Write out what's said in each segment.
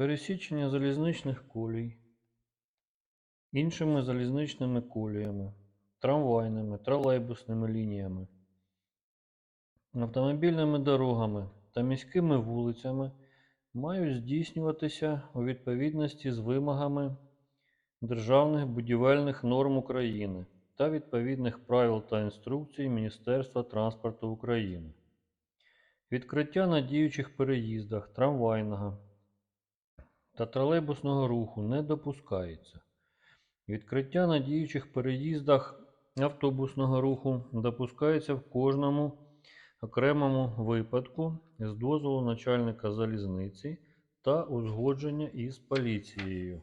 Пересічення залізничних колій іншими залізничними коліями, трамвайними, тролейбусними лініями, автомобільними дорогами та міськими вулицями мають здійснюватися у відповідності з вимогами державних будівельних норм України та відповідних правил та інструкцій Міністерства транспорту України. Відкриття на діючих переїздах трамвайного та тролейбусного руху не допускається. Відкриття на діючих переїздах автобусного руху допускається в кожному окремому випадку з дозволу начальника залізниці та узгодження із поліцією.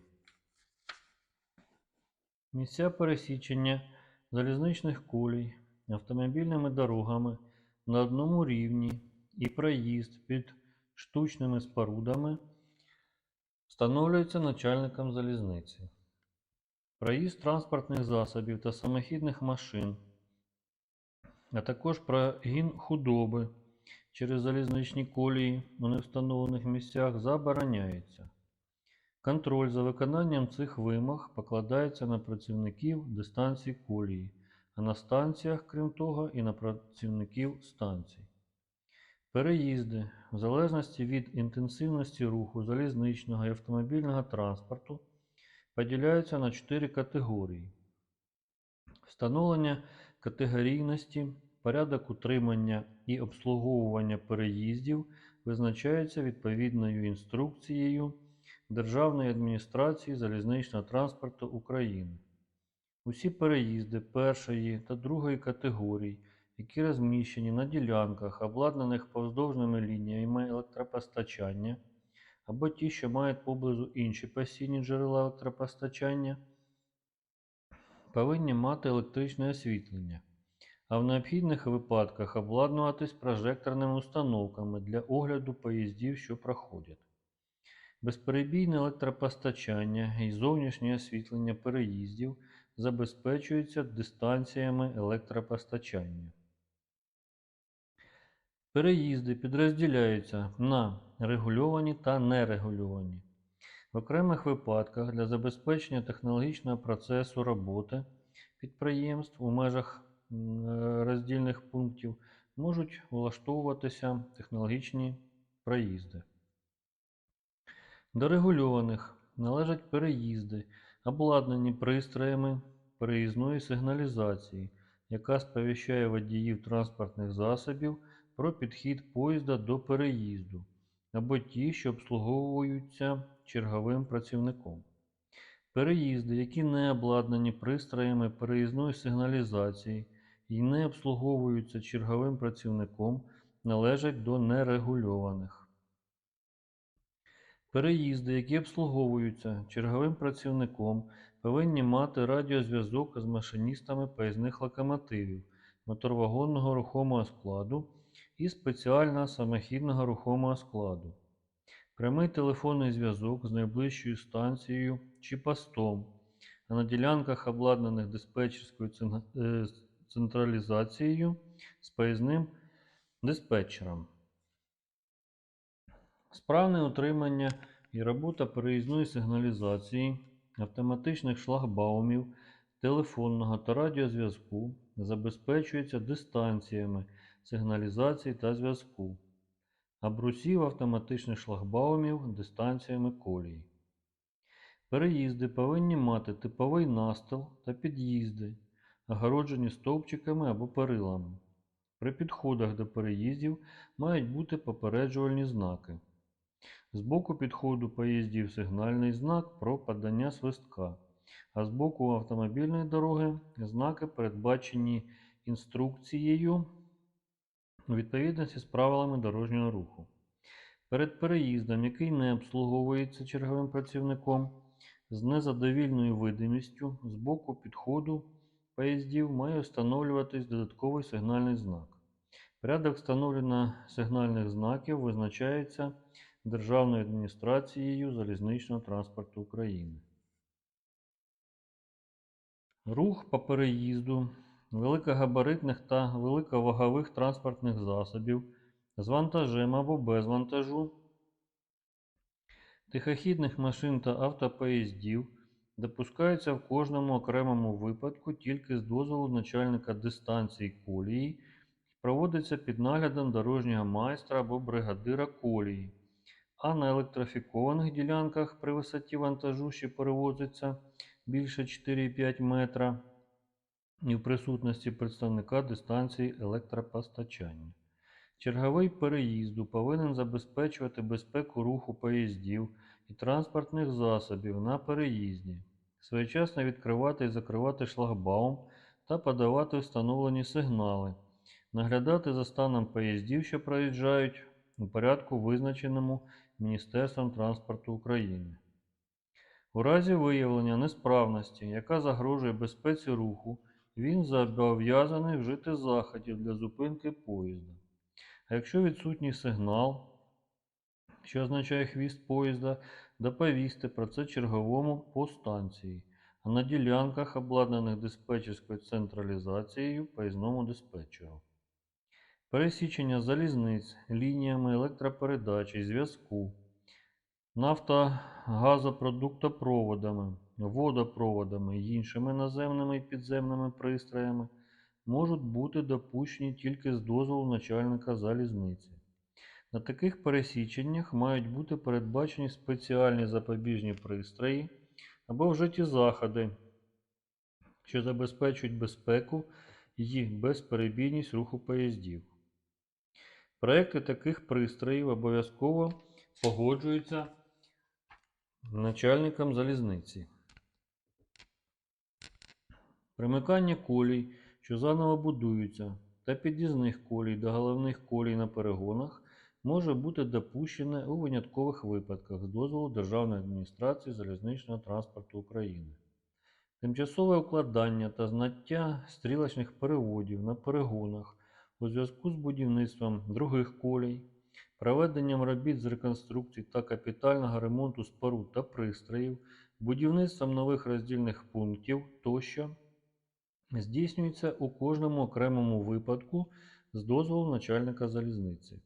Місця пересічення залізничних колій автомобільними дорогами на одному рівні і проїзд під штучними спорудами встановлюється начальником залізниці. Проїзд транспортних засобів та самохідних машин, а також прогін худоби через залізничні колії у невстановлених місцях забороняється. Контроль за виконанням цих вимог покладається на працівників дистанцій колії, а на станціях, крім того, і на працівників станцій. Переїзди, в залежності від інтенсивності руху залізничного і автомобільного транспорту, поділяються на чотири категорії. Встановлення категорійності, порядок утримання і обслуговування переїздів визначається відповідною інструкцією Державної адміністрації залізничного транспорту України. Усі переїзди першої та другої категорій, які розміщені на ділянках, обладнаних повздовжними лініями електропостачання, або ті, що мають поблизу інші постійні джерела електропостачання, повинні мати електричне освітлення, а в необхідних випадках обладнуватись прожекторними установками для огляду поїздів, що проходять. Безперебійне електропостачання і зовнішнє освітлення переїздів забезпечується дистанціями електропостачання. Переїзди підрозділяються на регульовані та нерегульовані. В окремих випадках для забезпечення технологічного процесу роботи підприємств у межах е, роздільних пунктів можуть влаштовуватися технологічні проїзди. До регульованих належать переїзди, обладнані пристроями переїзної сигналізації, яка сповіщає водіїв транспортних засобів про підхід поїзда до переїзду, або ті, що обслуговуються черговим працівником. Переїзди, які не обладнані пристроями переїзної сигналізації і не обслуговуються черговим працівником, належать до нерегульованих. Переїзди, які обслуговуються черговим працівником, повинні мати радіозв'язок з машиністами поїзних локомотивів, моторвагонного рухомого складу і спеціального самохідного рухомого складу. Прямий телефонний зв'язок з найближчою станцією чи постом, а на ділянках, обладнаних диспетчерською е, централізацією з поїзним диспетчером. Справне утримання і робота переїзної сигналізації, автоматичних шлагбаумів, телефонного та радіозв'язку забезпечується дистанціями сигналізації та зв'язку, а брусів автоматичних шлагбаумів дистанціями колії. Переїзди повинні мати типовий настил та під'їзди, огороджені стовпчиками або перилами. При підходах до переїздів мають бути попереджувальні знаки. З боку підходу поїздів сигнальний знак про подання свистка, а з боку автомобільної дороги знаки, передбачені інструкцією у відповідності з правилами дорожнього руху. Перед переїздом, який не обслуговується черговим працівником, з незадовільною видимістю з боку підходу поїздів має встановлюватись додатковий сигнальний знак. Порядок встановлення сигнальних знаків визначається Державною адміністрацією залізничного транспорту України. Рух по переїзду великогабаритних та великовагових транспортних засобів з вантажем або без вантажу Тихохідних машин та автопоїздів допускається в кожному окремому випадку тільки з дозволу начальника дистанції колії і проводиться під наглядом дорожнього майстра або бригадира колії, а на електрифікованих ділянках при висоті вантажу, що перевозиться більше 4,5 метра, і в присутності представника дистанції електропостачання. Черговий переїзду повинен забезпечувати безпеку руху поїздів і транспортних засобів на переїзді, своєчасно відкривати і закривати шлагбаум та подавати встановлені сигнали, наглядати за станом поїздів, що проїжджають у порядку, визначеному Міністерством транспорту України. У разі виявлення несправності, яка загрожує безпеці руху, він зобов'язаний вжити заходів для зупинки поїзда. А якщо відсутній сигнал, що означає хвіст поїзда, доповісти про це черговому по станції, а на ділянках, обладнаних диспетчерською централізацією, поїзному диспетчеру. Пересічення залізниць лініями електропередачі, зв'язку, нафтогазопродуктопроводами, водопроводами і іншими наземними і підземними пристроями можуть бути допущені тільки з дозволу начальника залізниці. На таких пересіченнях мають бути передбачені спеціальні запобіжні пристрої або вжиті заходи, що забезпечують безпеку і безперебійність руху поїздів. Проекти таких пристроїв обов'язково погоджуються начальником залізниці. Примикання колій, що заново будуються, та під'їзних колій до головних колій на перегонах може бути допущене у виняткових випадках з дозволу Державної адміністрації залізничного транспорту України. Тимчасове укладання та знаття стрілочних переводів на перегонах у зв'язку з будівництвом других колій, проведенням робіт з реконструкції та капітального ремонту споруд та пристроїв, будівництвом нових роздільних пунктів тощо здійснюється у кожному окремому випадку з дозволу начальника залізниці.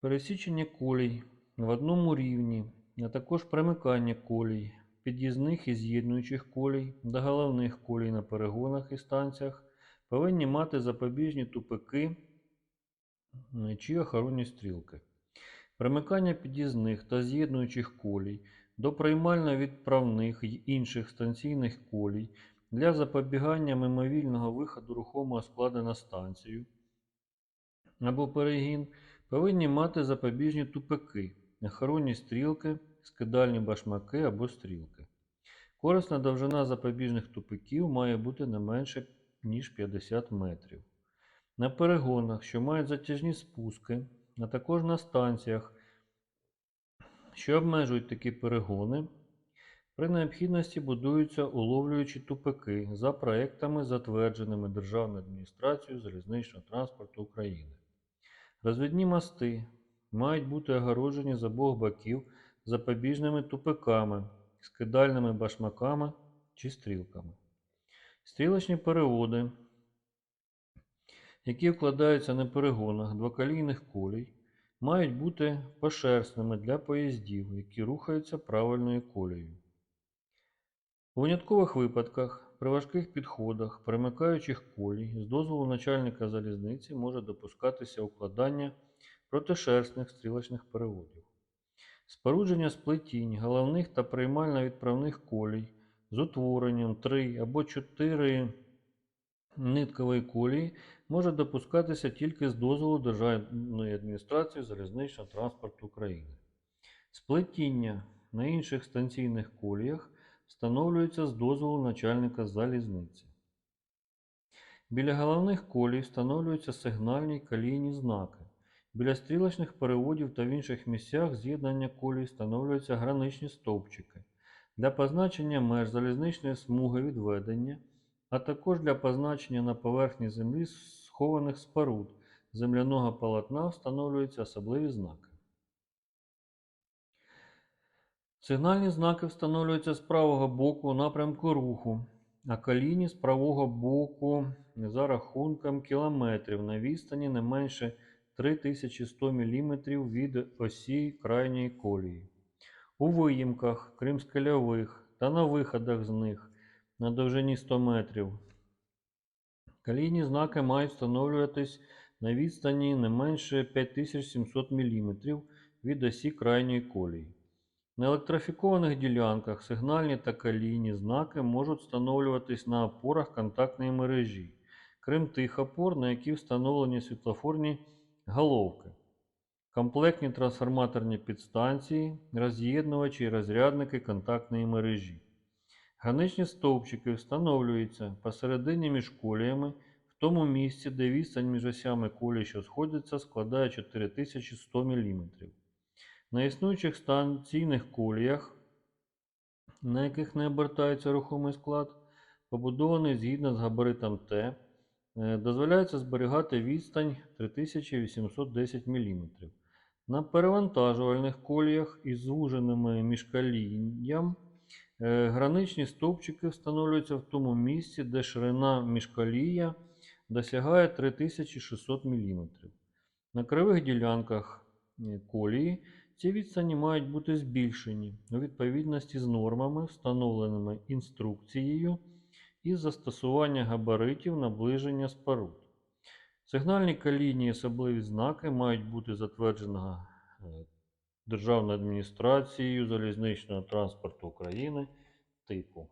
Пересічення колій в одному рівні, а також примикання колій, під'їзних і з'єднуючих колій до головних колій на перегонах і станціях повинні мати запобіжні тупики е, чи охоронні стрілки. Примикання під'їзних та з'єднуючих колій до приймально-відправних й інших станційних колій для запобігання мимовільного виходу рухомого складу на станцію або перегін повинні мати запобіжні тупики, охоронні стрілки, скидальні башмаки або стрілки. Корисна довжина запобіжних тупиків має бути не менше, ніж 50 метрів. На перегонах, що мають затяжні спуски, а також на станціях, що обмежують такі перегони, при необхідності будуються уловлюючі тупики за проектами, затвердженими Державною адміністрацією залізничного транспорту України. Розвідні мости мають бути огороджені з обох боків запобіжними тупиками, скидальними башмаками чи стрілками. Стрілочні переводи, які вкладаються на перегонах двоколійних колій, мають бути пошерстними для поїздів, які рухаються правильною колією. У виняткових випадках, при важких підходах, примикаючих колій, з дозволу начальника залізниці може допускатися укладання протишерстних стрілочних переводів. Спорудження сплетінь головних та приймально-відправних колій з утворенням 3 або 4 ниткової колії може допускатися тільки з дозволу Державної адміністрації залізничного транспорту України. Сплетіння на інших станційних коліях встановлюється з дозволу начальника залізниці. Біля головних колій встановлюються сигнальні колійні знаки. Біля стрілочних переводів та в інших місцях з'єднання колій встановлюються граничні стовпчики для позначення меж залізничної смуги відведення, а також для позначення на поверхні землі схованих споруд земляного полотна встановлюються особливі знаки. Сигнальні знаки встановлюються з правого боку у напрямку руху, а колійні з правого боку за рахунком кілометрів на відстані не менше 3100 мм від осі крайньої колії. У виїмках, крім скельових, та на виходах з них на довжині 100 метрів. Калійні знаки мають встановлюватись на відстані не менше 5700 мм від осі крайньої колії. На електрифікованих ділянках сигнальні та калійні знаки можуть встановлюватись на опорах контактної мережі, крім тих опор, на які встановлені світлофорні головки, комплектні трансформаторні підстанції, роз'єднувачі і розрядники контактної мережі. Граничні стовпчики встановлюються посередині між коліями в тому місці, де відстань між осями колій, що сходяться, складає 4100 мм. На існуючих станційних коліях, на яких не обертається рухомий склад, побудований згідно з габаритом Т, е, дозволяється зберігати відстань 3810 мм. На перевантажувальних коліях із звуженими міжкалінням е, граничні стовпчики встановлюються в тому місці, де ширина міжкалія досягає 3600 мм. На кривих ділянках е, колії ці відстані мають бути збільшені у відповідності з нормами, встановленими інструкцією із застосування габаритів наближення споруд. Сигнальні калійні особливі знаки мають бути затвердженого е, Державною адміністрацією залізничного транспорту України типу